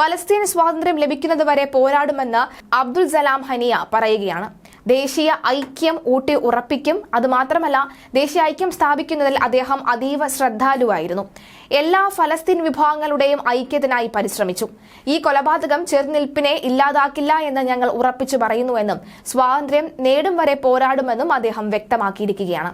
Palestine സ്വാതന്ത്ര്യം ലഭിക്കുന്നതുവരെ പോരാടുമെന്ന് അബ്ദുൽ സലാം ഹനിയ പറയുകയാണ്. ദേശീയ ഐക്യം ഊട്ടി ഉറപ്പിക്കും. അതുമാത്രമല്ല ദേശീയ ഐക്യം സ്ഥാപിക്കുന്നതിൽ അദ്ദേഹം അതീവ ശ്രദ്ധാലുവായിരുന്നു. എല്ലാ ഫലസ്തീൻ വിഭാഗങ്ങളുടെയും ഐക്യത്തിനായി പരിശ്രമിച്ചു. ഈ കൊലപാതകം ചെറുനിൽപ്പിനെ ഇല്ലാതാക്കില്ല എന്ന് ഞങ്ങൾ ഉറപ്പിച്ചു പറയുന്നുവെന്നും സ്വാതന്ത്ര്യം നേടും വരെ പോരാടുമെന്നും അദ്ദേഹം വ്യക്തമാക്കിയിരിക്കുകയാണ്.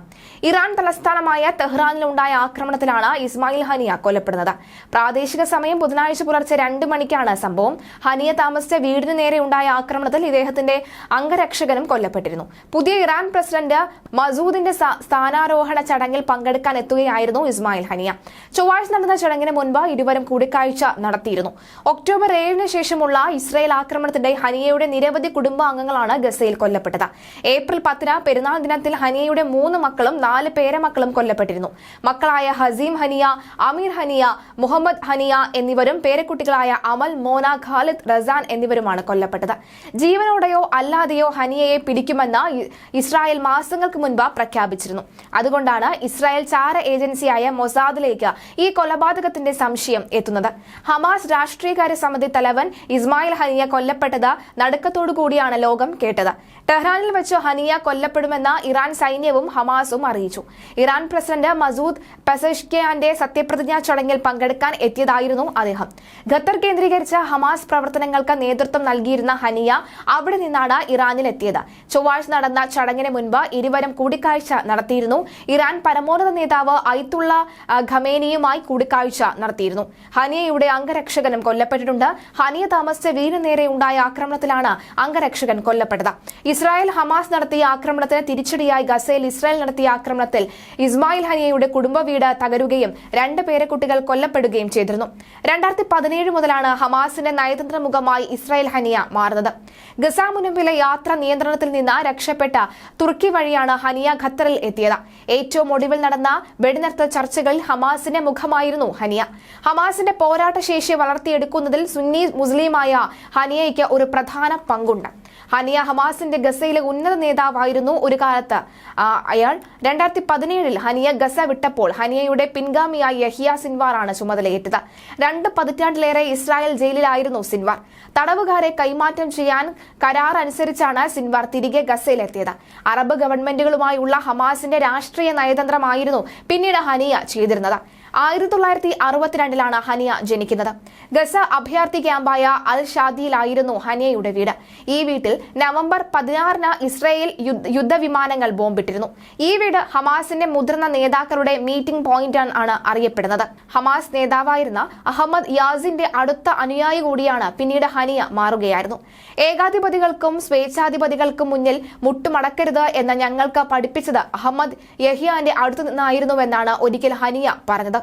ഇറാൻ തലസ്ഥാനമായ തെഹ്റാനിലുണ്ടായ ആക്രമണത്തിലാണ് ഇസ്മായിൽ ഹനിയ കൊല്ലപ്പെടുന്നത്. പ്രാദേശിക സമയം ബുധനാഴ്ച പുലർച്ചെ രണ്ട് മണിക്കാണ് സംഭവം. ഹനിയ താമസിച്ച വീടിന് നേരെ ഉണ്ടായ ആക്രമണത്തിൽ ഇദ്ദേഹത്തിന്റെ അംഗരക്ഷകനും കൊല്ലപ്പെട്ടിരുന്നു പുതിയ ഇറാൻ പ്രസിഡന്റ് മസൂദിന്റെ സ്ഥാനാരോഹണ ചടങ്ങിൽ പങ്കെടുക്കാൻ എത്തുകയായിരുന്നു ഇസ്മായിൽ ഹനിയ. ചൊവ്വാഴ്ച നടന്ന ചടങ്ങിന് മുൻപ് ഇരുവരും കൂടിക്കാഴ്ച നടത്തിയിരുന്നു. ഒക്ടോബർ ഏഴിന് ശേഷമുള്ള ഇസ്രായേൽ ആക്രമണത്തിന്റെ ഹനിയയുടെ നിരവധി കുടുംബാംഗങ്ങളാണ് ഗസയിൽ കൊല്ലപ്പെട്ടത്. ഏപ്രിൽ പത്തിന് പെരുന്നാൾ ദിനത്തിൽ ഹനിയയുടെ മൂന്ന് മക്കളും നാല് പേരമക്കളും കൊല്ലപ്പെട്ടിരുന്നു. മക്കളായ ഹസീം ഹനിയ അമീർ ഹനിയ മുഹമ്മദ് ഹനിയ എന്നിവരും പേരക്കുട്ടികളായ അമൽ മോന ഖാലിദ് റസാൻ എന്നിവരുമാണ് കൊല്ലപ്പെട്ടത്. ജീവനോടെയോ അല്ലാതെയോ ഹനിയയെ പിടിക്കുമെന്ന് ഇസ്രായേൽ മാസങ്ങൾക്ക് മുൻപ് പ്രഖ്യാപിച്ചിരുന്നു. അതുകൊണ്ടാണ് ഇസ്രായേൽ ചാര ഏജൻസിയായ മൊസാദിലേക്ക് ഈ കൊലപാതകത്തിന്റെ സംശയം എത്തുന്നത്. ഹമാസ് രാഷ്ട്രീയകാര്യ സമിതി തലവൻ ഇസ്മായിൽ ഹനിയ കൊല്ലപ്പെട്ടത് നടുക്കത്തോടു കൂടിയാണ് ലോകം കേട്ടത്. ടെഹ്റാനിൽ വെച്ച് ഹനിയ കൊല്ലപ്പെടുമെന്ന് ഇറാൻ സൈന്യവും ഹമാസും അറിയിച്ചു. ഇറാൻ പ്രസിഡന്റ് മസൂദ് പെസഷ്കിയാന്റെ സത്യപ്രതിജ്ഞാ ചടങ്ങിൽ പങ്കെടുക്കാൻ എത്തിയതായിരുന്നു അദ്ദേഹം. ഖത്തർ കേന്ദ്രീകരിച്ച ഹമാസ് പ്രവർത്തനങ്ങൾക്ക് നേതൃത്വം നൽകിയിരുന്ന ഹനിയ അവിടെ നിന്നാണ് ഇറാനിൽ എത്തിയത് ചൊവ്വാഴ്ച നടന്ന ചടങ്ങിന് മുൻപ് ഇരുവരും കൂടിക്കാഴ്ച നടത്തിയിരുന്നു. ഇറാൻ പരമോന്നത നേതാവ് ഐത്തുള്ള ഖമേനിയുമായി കൂടിക്കാഴ്ച നടത്തിയിരുന്നു. ഹനിയയുടെ അംഗരക്ഷകനും കൊല്ലപ്പെട്ടിട്ടുണ്ട്. ഹനിയ താമസിച്ച വീടിന് നേരെ ഉണ്ടായ ആക്രമണത്തിലാണ് അംഗരക്ഷകൻ കൊല്ലപ്പെട്ടത്. ഇസ്രായേൽ ഹമാസ് നടത്തിയ ആക്രമണത്തിന് തിരിച്ചടിയായി ഗസയിൽ ഇസ്രായേൽ നടത്തിയ ആക്രമണത്തിൽ ഇസ്മായിൽ ഹനിയയുടെ കുടുംബ വീട് തകരുകയും രണ്ട് പേരക്കുട്ടികൾ കൊല്ലപ്പെടുകയും ചെയ്തിരുന്നു. രണ്ടായിരത്തി പതിനേഴ് മുതലാണ് ഹമാസിന്റെ നയതന്ത്ര മുഖമായി ഇസ്രായേൽ ഹനിയ മാറുന്നത്. ഗസ മുനമ്പിലെ യാത്ര നിയന്ത്രണത്തിൽ നിന്ന് രക്ഷപ്പെട്ട തുർക്കി വഴിയാണ് ഹനിയ ഖത്തറിൽ എത്തിയത്. ഏറ്റവും ഒടുവിൽ നടന്ന വെടിനിർത്ത ചർച്ചകളിൽ ഹമാസിന്റെ മുഖമായിരുന്നു ഹനിയ. ഹമാസിന്റെ പോരാട്ട ശേഷി വളർത്തിയെടുക്കുന്നതിൽ സുന്നി മുസ്ലിമായ ഹനിയയ്ക്ക് ഒരു പ്രധാന പങ്കുണ്ട്. ഹനിയ ഹമാസിന്റെ ഗസയിലെ ഉന്നത നേതാവായിരുന്നു ഒരു കാലത്ത്. അയാൾ രണ്ടായിരത്തി പതിനേഴിൽ ഹനിയ ഗസ വിട്ടപ്പോൾ ഹനിയയുടെ പിൻഗാമിയായി യഹിയ സിൻവാറാണ് ചുമതലയേറ്റത്. രണ്ട് പതിറ്റാണ്ടിലേറെ ഇസ്രായേൽ ജയിലിലായിരുന്നു സിൻവാർ. തടവുകാരെ കൈമാറ്റം ചെയ്യാൻ കരാർ അനുസരിച്ചാണ് സിൻവാർ തിരികെ ഗസയിലെത്തിയത്. അറബ് ഗവൺമെന്റുകളുമായുള്ള ഹമാസിന്റെ രാഷ്ട്രീയ നയതന്ത്രമായിരുന്നു പിന്നീട് ഹനിയ ചെയ്തിരുന്നത്. ആയിരത്തി തൊള്ളായിരത്തി അറുപത്തിരണ്ടിലാണ് ഹനിയ ജനിക്കുന്നത്. ഗസ അഭയാർത്ഥി ക്യാമ്പായ അൽ ഷാദിയിലായിരുന്നു ഹനിയയുടെ വീട്. ഈ വീട്ടിൽ നവംബർ പതിനാറിന് ഇസ്രയേൽ യുദ്ധവിമാനങ്ങൾ ബോംബിട്ടിരുന്നു. ഈ വീട് ഹമാസിന്റെ മുതിർന്ന നേതാക്കളുടെ മീറ്റിംഗ് പോയിന്റ് ആണ് അറിയപ്പെടുന്നത്. ഹമാസ് നേതാവായിരുന്ന അഹമ്മദ് യാസിന്റെ അടുത്ത അനുയായി കൂടിയാണ് പിന്നീട് ഹനിയ മാറുകയായിരുന്നു. ഏകാധിപതികൾക്കും സ്വേച്ഛാധിപതികൾക്കും മുന്നിൽ മുട്ടുമടക്കരുത് എന്ന് ഞങ്ങൾക്ക് പഠിപ്പിച്ചത് അഹമ്മദ് യഹിയാന്റെ അടുത്തു നിന്നായിരുന്നുവെന്നാണ് ഒരിക്കൽ ഹനിയ പറഞ്ഞത്.